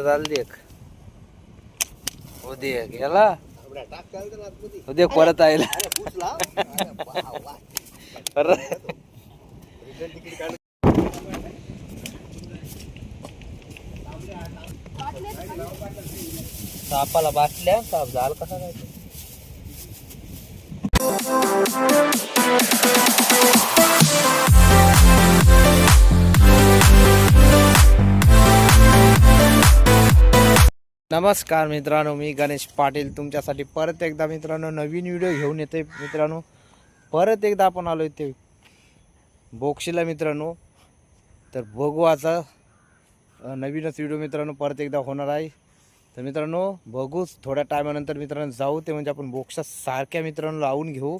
आता झाली एक उद्या एक याला उद्या परत आयला. परत सापाला बाटल्या साप झाल कसा काय you. नमस्कार मित्रांनो मी गणेश पाटील तुमच्यासाठी परत एकदा मित्रांनो नवीन व्हिडिओ घेऊन येते. मित्रांनो परत एकदा आपण आलो ते बोक्षीला मित्रांनो. तर बघू आता नवीनच व्हिडिओ मित्रांनो परत एकदा होणार आहे. तर मित्रांनो बघूच थोड्या टायमानंतर मित्रांनो जाऊ ते म्हणजे आपण बोक्षा सारख्या मित्रांनो लावून घेऊ.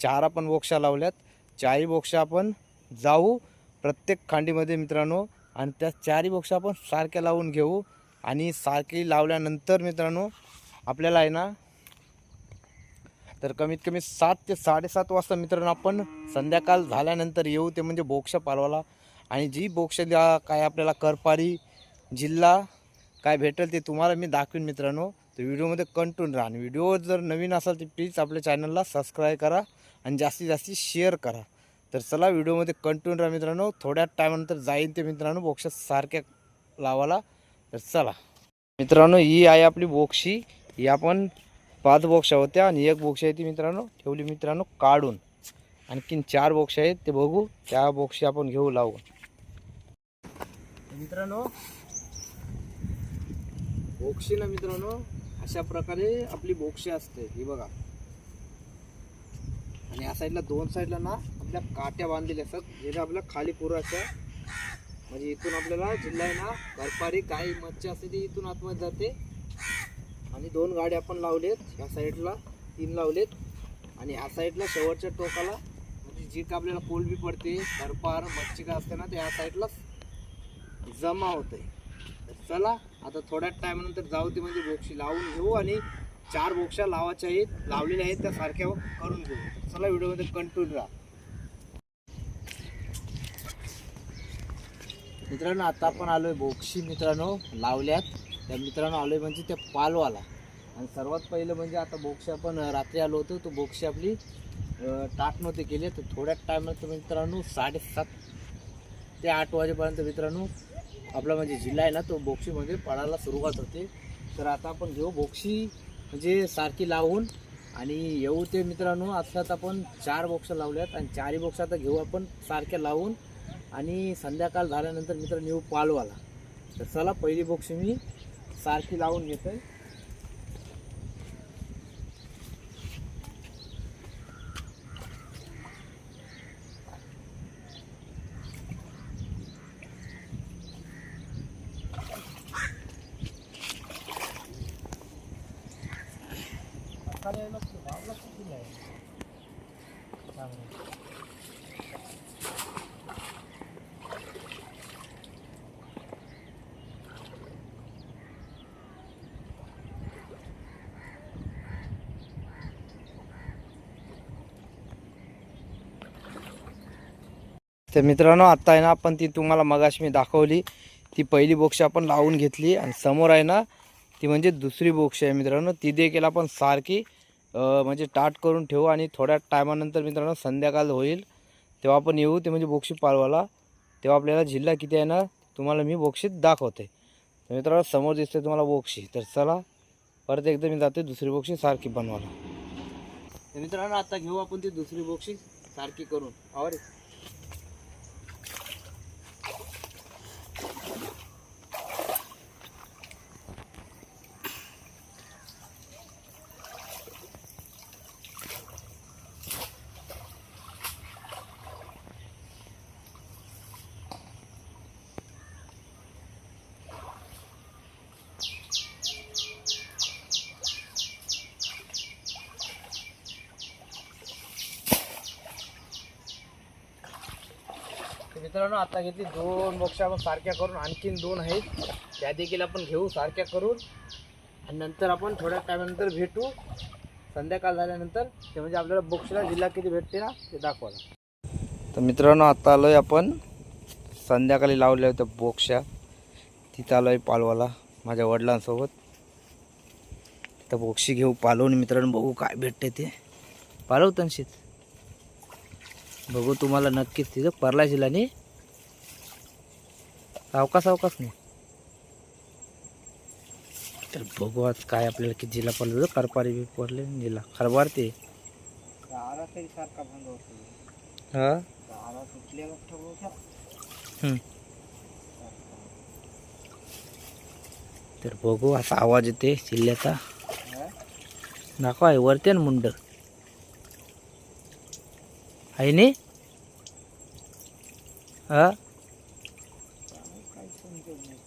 चार आपण बोक्षा लावल्यात. चारही बोक्षा आपण जाऊ. प्रत्येक खांडीमध्ये मित्रांनो आणि त्या चारही बोक्षा आपण सारख्या लावून घेऊ. आणि सारखी लावल्यानंतर मित्रांनो आपल्याला आहे ना तर कमीत कमी सात ते साडेसात वाजता मित्रांनो आपण संध्याकाळ झाल्यानंतर येऊ ते म्हणजे बोक्ष पालवाला. आणि जी बोक्ष द्या काय आपल्याला करपारी जिल्हा काय भेटेल ते तुम्हाला मी दाखवीन मित्रांनो. तर व्हिडिओमध्ये कंटिन्यू राहा. व्हिडिओ जर नवीन असाल तर प्लीज आपल्या चॅनलला सबस्क्राईब करा आणि जास्तीत जास्त शेअर करा. तर चला व्हिडिओमध्ये कंटिन्यू राहा मित्रांनो. थोड्या टायमानंतर जाईन ते मित्रांनो बोक्ष सारख्या लावाला तर चला. मित्रांनो ही आहे आपली बोक्षी. ही आपण पाच बोक्षा होत्या आणि एक बोक्ष आहे ती मित्रांनो ठेवली मित्रांनो काढून. आणखीन चार बोक्ष आहेत ते बघू. त्या बोक्षी आपण घेऊ लावून. मित्रांनो बोक्षी ना मित्रांनो अशा प्रकारे आपली बोक्षी असते. ही बघा. आणि या साईडला दोन साईडला ना आपल्या काट्या बांधलेल्या असतात. जे आपल्या खाली पुराच्या म्हणजे इथून आपल्याला जिल्हा आहे ना करपारी काही मच्छी असते ती इथून आतमध्ये जाते. आणि दोन गाड्या आपण लावलेत. ह्या साईडला तीन लावलेत. आणि ह्या साईडला शेवटच्या टोकाला म्हणजे जी का आपल्याला कोलबी पडते करपार मच्छी का असते ना ते ह्या साईडलाच जमा होते तर चला आता थोड्या टायमानंतर जाऊ ते म्हणजे बोक्षी लावून घेऊ आणि चार बोक्षा लावायच्या आहेत लावलेल्या आहेत त्या सारख्या करून घेऊ. चला व्हिडिओमध्ये कंटिन्यू राहा. मित्रांनो आता आपण आलोय बोक्षी मित्रांनो लावल्यात. त्या मित्रांनो आलोय म्हणजे त्या पालवाला. आणि सर्वात पहिलं म्हणजे आता बोक्षी आपण रात्री आलो होतो तो बोक्षी आपली टाक नव्हते केली. तर थोड्या टायमात मित्रांनो साडेसात ते आठ वाजेपर्यंत मित्रांनो आपला म्हणजे जिल्हा आहे ना तो बोक्षी म्हणजे पडायला सुरुवात होते. तर आता आपण घेऊ बोक्षी म्हणजे सारखी लावून. आणि येऊ ते मित्रांनो आत्ताच आपण चार बोक्ष लावल्यात. आणि चारही बोक्ष आता घेऊ आपण सारख्या लावून. आणि संध्याकाळ झाल्यानंतर मित्र न्यू पालवाला. तर चला पहिली बोक्स मी सारखी लावून घेतोय. तर मित्रांनो आत्ता आहे ना आपण ती तुम्हाला मगाशी मी दाखवली. ती पहिली बोक्ष आपण लावून घेतली आणि समोर आहे ना ती म्हणजे दुसरी बोक्ष आहे मित्रांनो. ती देखील आपण सारखी म्हणजे टाट करून ठेवू आणि थोड्या टायमानंतर मित्रांनो संध्याकाळ होईल. तेव्हा आपण येऊ ते म्हणजे बोक्षी पालवाला तेव्हा आपल्याला जिल्हा किती आहे ना तुम्हाला मी बोक्षीत दाखवते. तर मित्रांनो समोर दिसते तुम्हाला बोक्षी तर चला परत एकदा मी जाते दुसरी बोक्षी सारखी बनवायला. मित्रांनो आता घेऊ आपण ती दुसरी बोक्षी सारखी करून. आवर मित्रांनो आता घेतली दोन बोक्षा आपण सारख्या करून आणखीन दोन आहेत. त्या देखील आपण घेऊ सारख्या करून. आणि नंतर आपण थोड्या टायमानंतर भेटू. संध्याकाळ झाल्यानंतर ते म्हणजे आपल्याला बोक्षला जिल्हा किती भेटते ना ते दाखवायला तर मित्रांनो आता आलोय आपण. संध्याकाळी लावल्या होत्या बोक्षा तिथं आलोय पालवाला माझ्या वडिलांसोबत. तर बोक्षी घेऊ पालवून मित्रांनो बघू काय भेटते ते. पालवतनशीत बघू तुम्हाला नक्कीच तिथं परला जिल्हाने सावकाश सावकाश नाही. तर बघू आज काय आपल्याला किती जिल्हा पडलं करपारी बी पडले जिल्हा. खरबार ते. हा. तर बघू असा आवाज येते जिल्ह्याचा. दाखव आहे वरते ना मुंड. आहे नी? हा काय समजत नाही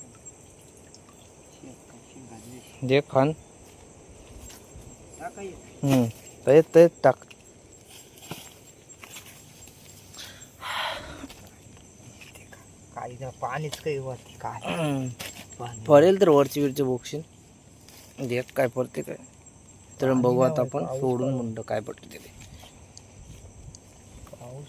शेत घालली दे खान टाकाय हम्म तय तय टाक. काही ना पाणीच काही होत काय पडेल तर वरची विरची बोक्षील देख काय पडते काय. तर बघू आता आपण सोडून मुंड काय पडते ते. पाऊस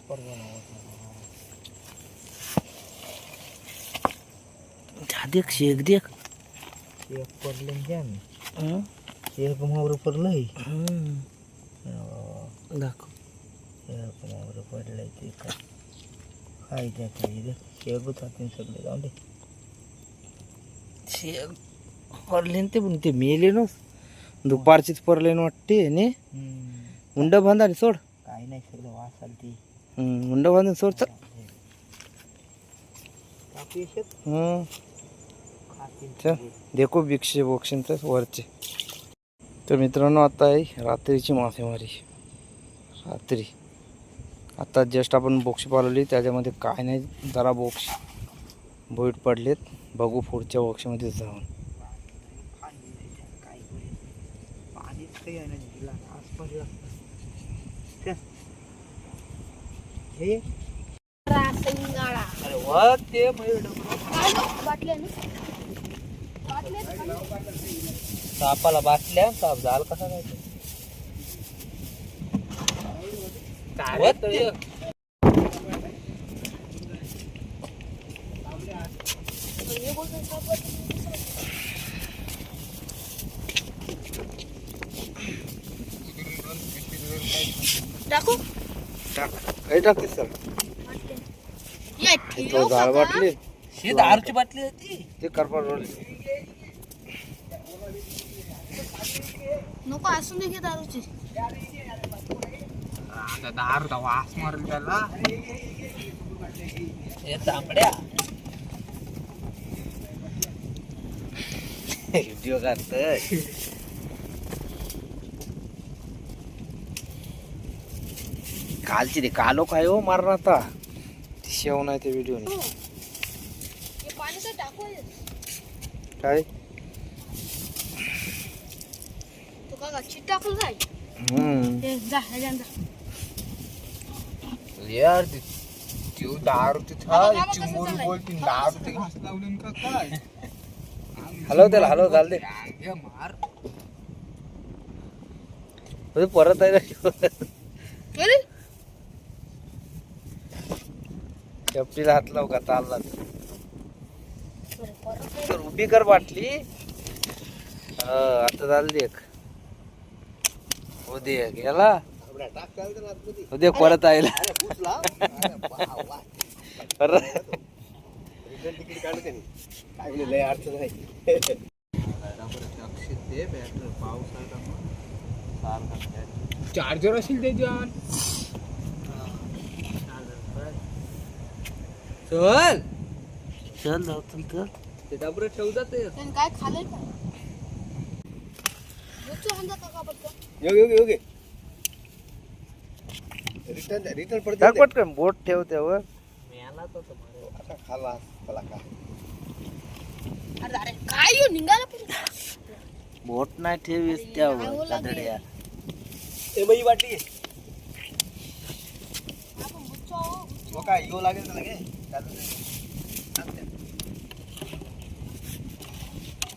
देख शेक देख. एक पडले द्या मी हम्म. एक मावर पडलंय हम्म. दाखव एक मावर पडलंय ते काय काय त्याच्या इथे शेगूच हातीन सगळे जाऊन दे शेक पडले न ते पण ते मेले ना दुपारचीच पडले ना वाटते ने मुंड बांधा रे सोड काही नाही सगळं वास आली ती हम्म, मुंड बांधून सोड तर देखो भिक्षे बोक्षींचं वरचे. तर मित्रांनो आता आहे रात्रीची मासेमारी. रात्री. आता जस्ट आपण बोक्षी पालवली त्याच्यामध्ये काय नाही जरा बोक्ष बोईट पडलेत. बघू पुढच्या बोक्षीमध्ये जाऊन. पाणी सापाला बाटल्या साप झाल कसा काय. टाकू? टाक काही टाकते सर तो वाटली. ही दारूची बाटली होती. ते करपाट रोल नको असून दे घे दारूची. आता दारूचा वास मारेल त्याला. हे तांबड्या. व्हिडिओ काढतोय. कालची रे कालो काय हो मारणार आता. ती शेव नाही ते व्हिडिओ हे. तर हे. काय? हम्म. जा जा. यार ती ती दारू तिथं बाबा, बाबा, कसं चिंबोरी चाललंय? बोलती बाबा, दारू कसं ते घास लावलं का काय? हलव त्याला हलव चाल दे. हे मार. म्हणजे परत आहे ना. अरे. शेपटीला हात लाव का चालला तर उभी कर बाटली. हा, आता चालली एक. उद्या गेला. उद्या परत आयला. परत. चार्जर असेल त्याच्यात चल. चल जाऊ चल चल. ते डबरं ठेवतात ते काय काय बच्चू हांजा काका पटकन टाक पटकन बोट ठेव त्यावर अरे अरे काय येऊ निघाला पण. बोट नाही ठेवीस त्यावर बाई वाटली. काय येऊ लागेल लगे.